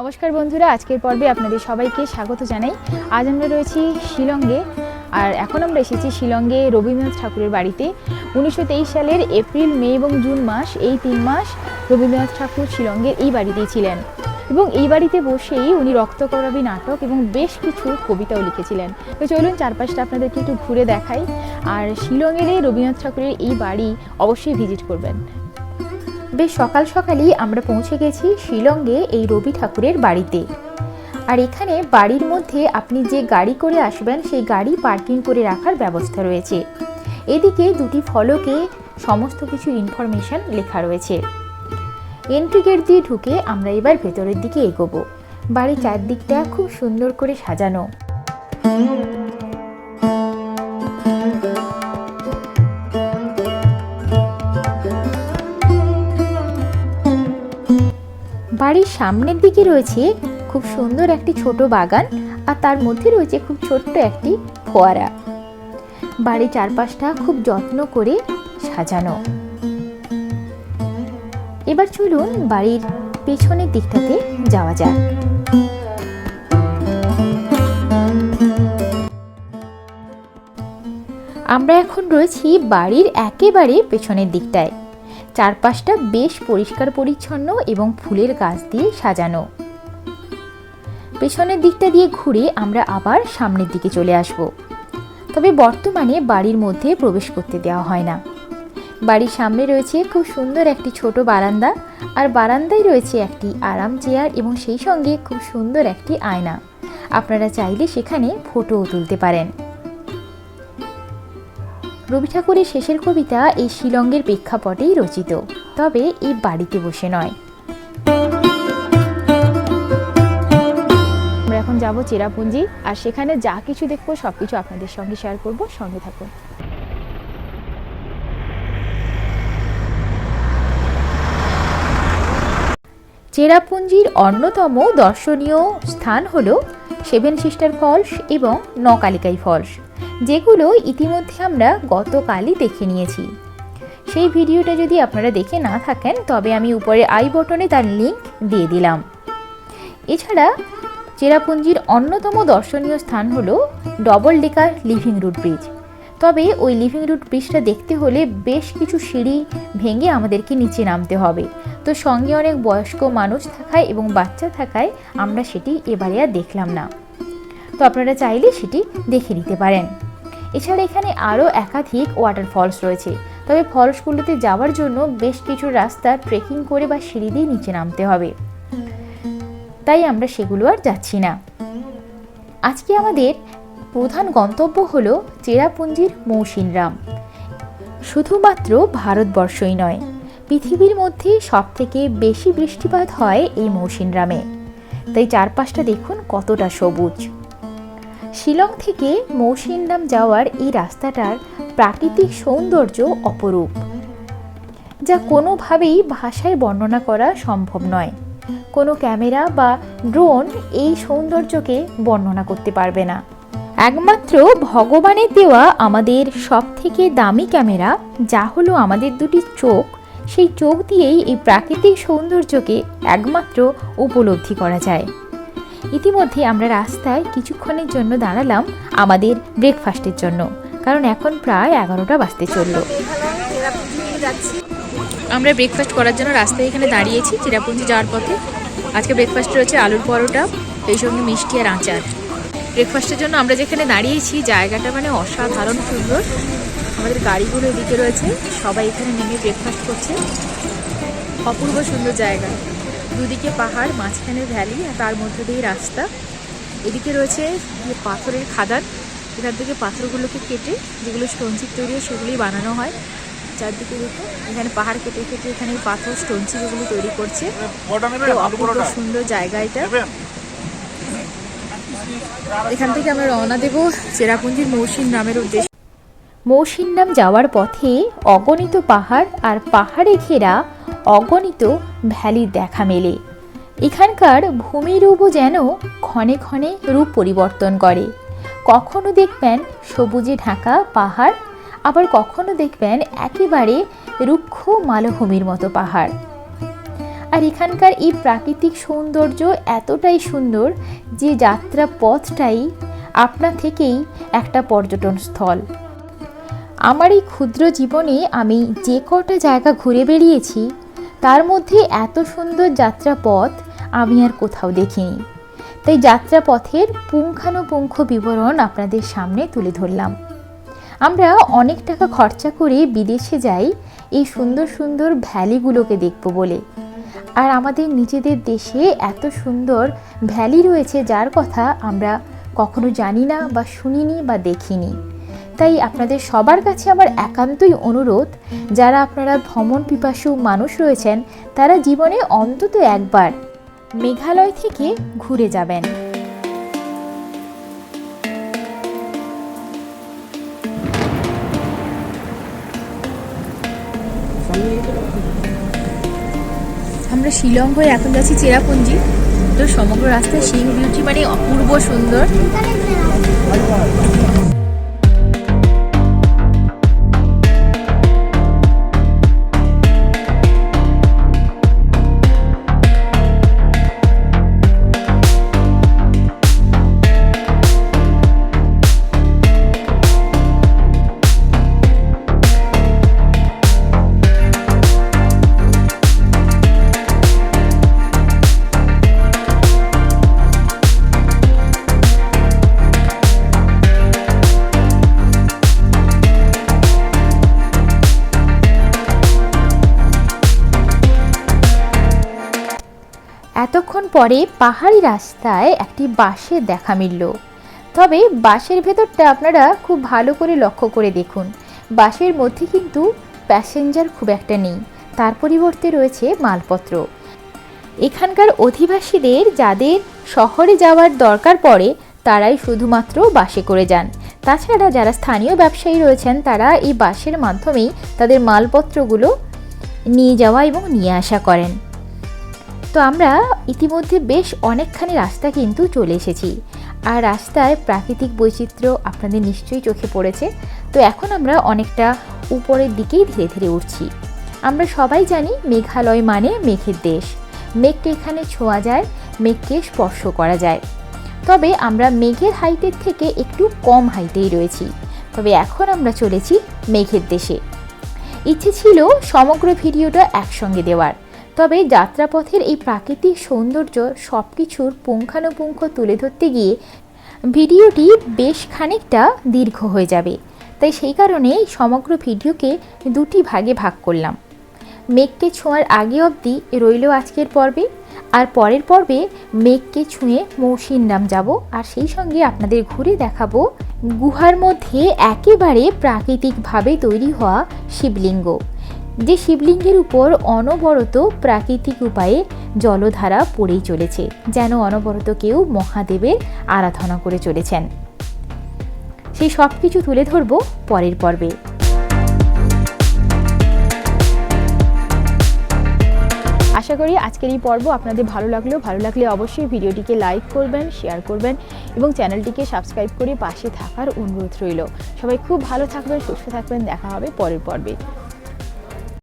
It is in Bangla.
নমস্কার বন্ধুরা, আজকের পর্বে আপনাদের সবাইকে স্বাগত জানাই। আজ আমরা রয়েছি শিলংয়ে, আর এখন আমরা এসেছি শিলংয়ে রবীন্দ্রনাথ ঠাকুরের বাড়িতে। উনিশশো তেইশ সালের এপ্রিল, মে এবং জুন মাস, এই তিন মাস রবীন্দ্রনাথ ঠাকুর শিলংয়ের এই বাড়িতেই ছিলেন। এবং এই বাড়িতে বসেই উনি রক্তকরবী নাটক এবং বেশ কিছু কবিতাও লিখেছিলেন। তো চলুন চারপাশটা আপনাদেরকে একটু ঘুরে দেখাই। আর শিলংয়ের এই রবীন্দ্রনাথ ঠাকুরের এই বাড়ি অবশ্যই ভিজিট করবেন। বেশ সকাল সকালই আমরা পৌঁছে গেছি শিলংয়ে এই রবি ঠাকুরের বাড়িতে। আর এখানে বাড়ির মধ্যে আপনি যে গাড়ি করে আসবেন, সেই গাড়ি পার্কিং করে রাখার ব্যবস্থা রয়েছে। এদিকে দুটি ফলকে সমস্ত কিছু ইনফরমেশন লেখা রয়েছে। এন্ট্রি গেট দিয়ে ঢুকে আমরা এবার ভেতরের দিকে এগোবো। বাড়ির চারদিকটা খুব সুন্দর করে সাজানো। বাড়ির সামনের দিকে রয়েছে খুব সুন্দর একটি ছোট বাগান আর তার মধ্যে রয়েছে খুব ছোট্ট একটি ফোয়ারা। বাড়ির চারপাশটা খুব যত্ন করে সাজানো। এবার চলুন বাড়ির পেছনের দিকটাতে যাওয়া যাক। আমরা এখন রয়েছি বাড়ির একেবারে পেছনের দিকটায়। চারপাশটা বেশ পরিষ্কার পরিচ্ছন্ন এবং ফুলের গাছ দিয়ে সাজানো। পেছনের দিকটা দিয়ে ঘুরে আমরা আবার সামনের দিকে চলে আসব। তবে বর্তমানে বাড়ির মধ্যে প্রবেশ করতে দেওয়া হয় না। বাড়ির সামনে রয়েছে খুব সুন্দর একটি ছোট বারান্দা আর বারান্দায় রয়েছে একটি আরাম চেয়ার এবং সেই সঙ্গে খুব সুন্দর একটি আয়না। আপনারা চাইলে সেখানে ফটোও তুলতে পারেন। রবি ঠাকুরের শেষের কবিতা এই শিলংয়ের প্রেক্ষাপটেই রচিত। তবে এই বাড়িতে বসে নয়। আমরা এখন যাব চেরাপুঞ্জি, আর সেখানে যা কিছু দেখব সব কিছু আপনাদের সঙ্গে শেয়ার করব। সঙ্গে থাকুন। চেরাপুঞ্জির অন্যতম দর্শনীয় স্থান হল সেভেন সিস্টার ফলস এবং নকালিকাই ফলস। যেগুলো ইতিমধ্যে আমরা গতকালই দেখে নিয়েছি। সেই ভিডিওটা যদি আপনারা দেখে না থাকেন, তবে আমি উপরে আই বটনে তার লিঙ্ক দিয়ে দিলাম। এছাড়া চেরাপুঞ্জির অন্যতম দর্শনীয় স্থান হল double decker living root bridge. তবে ওই লিভিং রুট ব্রিজটা দেখতে হলে বেশ কিছু সিঁড়ি ভেঙে আমাদেরকে নিচে নামতে হবে। তো সঙ্গে অনেক বয়স্ক মানুষ থাকায় এবং বাচ্চা থাকায় আমরা সেটি এবারে আর দেখলাম না। তো আপনারা চাইলে সেটি দেখে নিতে পারেন। এছাড়া এখানে আরও একাধিক ওয়াটার ফলস রয়েছে। তবে ফলসগুলোতে যাওয়ার জন্য বেশ কিছু রাস্তা ট্রেকিং করে বা সিঁড়ি দিয়ে নিচে নামতে হবে। তাই আমরা সেগুলো আর যাচ্ছি না। আজকে আমাদের প্রধান গন্তব্য হল চেরাপুঞ্জির মৌসিনরাম শুধুমাত্র ভারতবর্ষই নয়, পৃথিবীর মধ্যে সবথেকে বেশি বৃষ্টিপাত হয় এই মৌসিনরামে তাই চারপাশটা দেখুন কতটা সবুজ। শিলং থেকে মৌসিনরাম যাওয়ার এই রাস্তাটার প্রাকৃতিক সৌন্দর্য অপরূপ, যা কোনোভাবেই ভাষায় বর্ণনা করা সম্ভব নয়। কোনো ক্যামেরা বা ড্রোন এই সৌন্দর্যকে বর্ণনা করতে পারবে না। একমাত্র ভগবানের দেওয়া আমাদের সব থেকে দামি ক্যামেরা, যা হলো আমাদের দুটি চোখ, সেই চোখ দিয়েই এই প্রাকৃতিক সৌন্দর্যকে একমাত্র উপলব্ধি করা যায়। ইতিমধ্যে আমরা রাস্তায় কিছুক্ষণের জন্য দাঁড়ালাম আমাদের ব্রেকফাস্টের জন্য, কারণ এখন প্রায় এগারোটা বাজতে চলল। আমরা ব্রেকফাস্ট করার জন্য রাস্তায় এখানে দাঁড়িয়েছি, চিরাপুঞ্জি যাওয়ার পথে। আজকে ব্রেকফাস্ট রয়েছে আলুর পরোটা এই সঙ্গে মিষ্টি আর আচার। ব্রেকফাস্টের জন্য আমরা যেখানে দাঁড়িয়েছি, জায়গাটা মানে অসাধারণ সুন্দর। আমাদের গাড়িগুলো এদিকে রয়েছে, সবাই এখানে নেমে ব্রেকফাস্ট করছে। অপূর্ব সুন্দর জায়গা। দুদিকে পাহাড়, মাঝখানে ভ্যালি আর তার মধ্যে দিয়ে রাস্তা। এদিকে রয়েছে পাথরের খাদান। এখান থেকে পাথরগুলোকে কেটে যেগুলো স্টোনচিপ তৈরি হয় সেগুলোই বানানো হয়। চারদিকে দেখো এখানে পাহাড় কেটে কেটে এখানে পাথর স্টোনচিপ এগুলো তৈরি করছে। অপূর্ব সুন্দর জায়গা এটা। এখান থেকে আমরা রওনা দেব চেরাপুঞ্জির মৌসিন নামের উদ্দেশ্যে। মৌসিনরাম যাওয়ার পথে অগণিত পাহাড় আর পাহাড়ে ঘেরা অগণিত ভ্যালির দেখা মেলে। এখানকার ভূমিরূপও যেন ক্ষণে ক্ষণে রূপ পরিবর্তন করে। কখনো দেখবেন সবুজে ঢাকা পাহাড়, আবার কখনো দেখবেন একেবারে রুক্ষ মালভূমির মতো পাহাড়। আর এখানকার এই প্রাকৃতিক সৌন্দর্য এতটাই সুন্দর যে যাত্রা পথটাই আপনা থেকেই একটা পর্যটন স্থল। আমার এই ক্ষুদ্র জীবনে আমি যে কটা জায়গা ঘুরে বেরিয়েছি তার মধ্যে এত সুন্দর যাত্রাপথ আমি আর কোথাও দেখিনি। তাই যাত্রাপথের পুঙ্খানুপুঙ্খ বিবরণ আপনাদের সামনে তুলে ধরলাম। আমরা অনেক টাকা খরচা করে বিদেশে যাই, এই সুন্দর সুন্দর ভ্যালিগুলোকে দেখব বলে। আর আমাদের নিজেদের দেশে এত সুন্দর ভ্যালি রয়েছে যার কথা আমরা কখনো জানি না বা শুনিনি বা দেখিনি। তাই আপনাদের সবার কাছে আমার একান্তই অনুরোধ, যারা আপনারা ভ্রমণ পিপাসু মানুষ রয়েছেন, তারা জীবনে অন্তত একবার মেঘালয় থেকে ঘুরে যাবেন। আমরা শিলং হয়ে এখন যাচ্ছি চেরাপুঞ্জি। তো সমগ্র রাস্তায় সিং বিউটি মানে অপূর্ব সুন্দর। এতক্ষণ পরে পাহাড়ি রাস্তায় একটি বাসের দেখা মিলল। তবে বাসের ভেতরটা আপনারা খুব ভালো করে লক্ষ্য করে দেখুন। বাসের মধ্যে কিন্তু প্যাসেঞ্জার খুব একটা নেই। তার পরিবর্তে রয়েছে মালপত্র। এখানকার অধিবাসীদের যাদের শহরে যাওয়ার দরকার পড়ে, তারাই শুধুমাত্র বাসে করে যান। তাছাড়া যারা স্থানীয় ব্যবসায়ী রয়েছেন, তারা এই বাসের মাধ্যমেই তাদের মালপত্রগুলো নিয়ে যাওয়া এবং নিয়ে আসা করেন। তো আমরা ইতিমধ্যে বেশ অনেকখানি রাস্তা কিন্তু চলে এসেছি। আর রাস্তায় প্রাকৃতিক বৈচিত্র্য আপনাদের নিশ্চয়ই চোখে পড়েছে। তো এখন আমরা অনেকটা উপরের দিকেই ধীরে ধীরে উঠছি। আমরা সবাই জানি মেঘালয় মানে মেঘের দেশ। মেঘকে এখানে ছোঁয়া যায়, মেঘকে স্পর্শ করা যায়। তবে আমরা মেঘের হাইটের থেকে একটু কম হাইটেই রয়েছি। তবে এখন আমরা চলেছি মেঘের দেশে। ইচ্ছে ছিল সমগ্র ভিডিওটা একসঙ্গে দেওয়ার। তবে যাত্রাপথের এই প্রাকৃতিক সৌন্দর্য সব কিছুর পুঙ্খানুপুঙ্খ তুলে ধরতে গিয়ে ভিডিওটি বেশ খানিকটা দীর্ঘ হয়ে যাবে। তাই সেই কারণে সমগ্র ভিডিওকে দুটি ভাগে ভাগ করলাম। মেঘকে ছোঁয়ার আগে অবধি রইল আজকের পর্বে, আর পরের পর্বে মেঘকে ছুঁয়ে মৌসির নাম যাব, আর সেই সঙ্গে আপনাদের ঘুরে দেখাবো গুহার মধ্যে একেবারে প্রাকৃতিকভাবে তৈরি হওয়া শিবলিঙ্গ। যে শিবলিঙ্গের উপর অনবরত প্রাকৃতিক উপায়ে জলধারা পড়েই চলেছে, যেন অনবরত কেউ মহাদেবের আরাধনা করে চলেছেন। সেই সব কিছু তুলে ধরবো পরের পর্বে। আশা করি আজকের এই পর্ব আপনাদের ভালো লাগলেও ভালো লাগলে অবশ্যই ভিডিওটিকে লাইক করবেন, শেয়ার করবেন এবং চ্যানেলটিকে সাবস্ক্রাইব করে পাশে থাকার অনুরোধ রইল। সবাই খুব ভালো থাকবেন, সুস্থ থাকবেন। দেখা হবে পরের পর্বে।